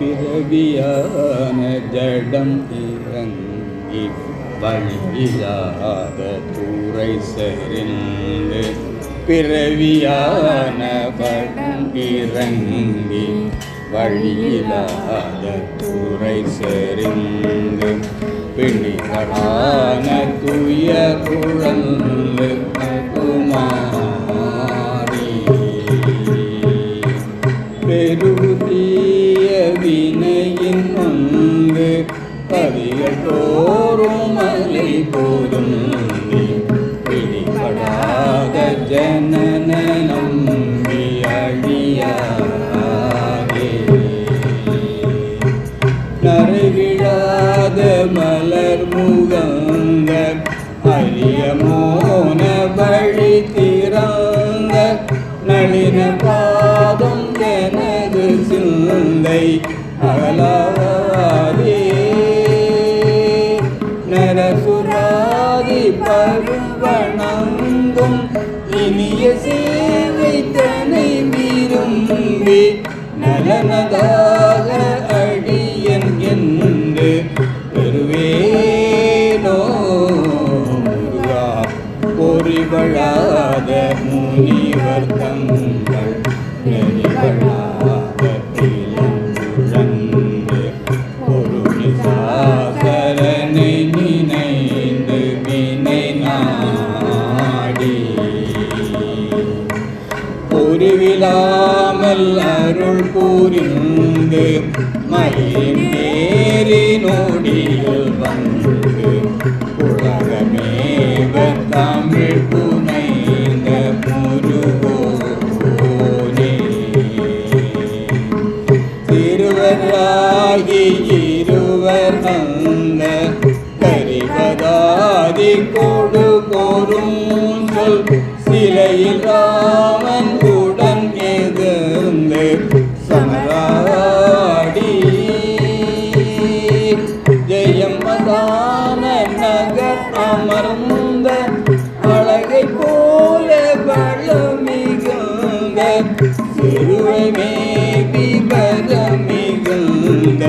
பிறவியான ஜடம் இறங்கி வழியில்லாத தூரை செறிந்து பிறவியான படம் இறங்கி வழியில்லாத தூரை செறிந்து பிணிகளான துய குழந்து வினையின் பதிகள் தோறும் மலை போதும் பிடிபடாத ஜனன நம்பி அழியாகே கருகிழாத மலர் முகங்க அரிய மோன வழி திறந்த நளின பாதம் எனது சிந்தை அகலா இனிய சேவை தனை விரும்பி நலனதாக அடியன் என்று பெறுவேனோ. முருகா பொறிவழாத முனிவர் தங்கள் பொருவிலாமல் அருள் புரிந்து மயில் ஏறி நோடியில் வந்து உலகமேவ தமிழ் புனைந்த முருகோனே திருவராகி இருவர் அந்த கரிவதாதி கொடு சமராடி ஜெயம் மதான நகர் அமர்ந்த அழகை போல பழமிகுந்த சிறுவை மேபி பரமிகுந்த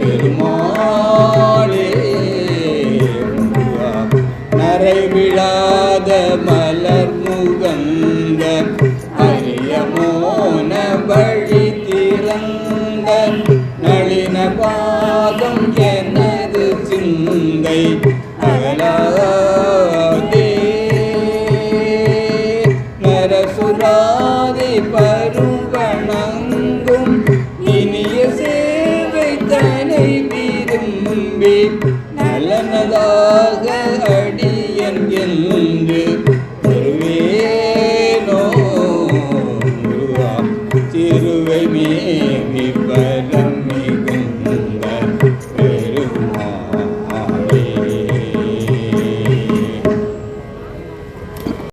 பெருமாளே முருகா. நரை விழாத மலர் முகந்த அரியமோன வழி நளின பாதம் எனது சிந்தை? அகலாதே. நரசுராதி பருவணங்கும் இனிய சேவை தனை விரும்பி நலனதாக அடியன் என்று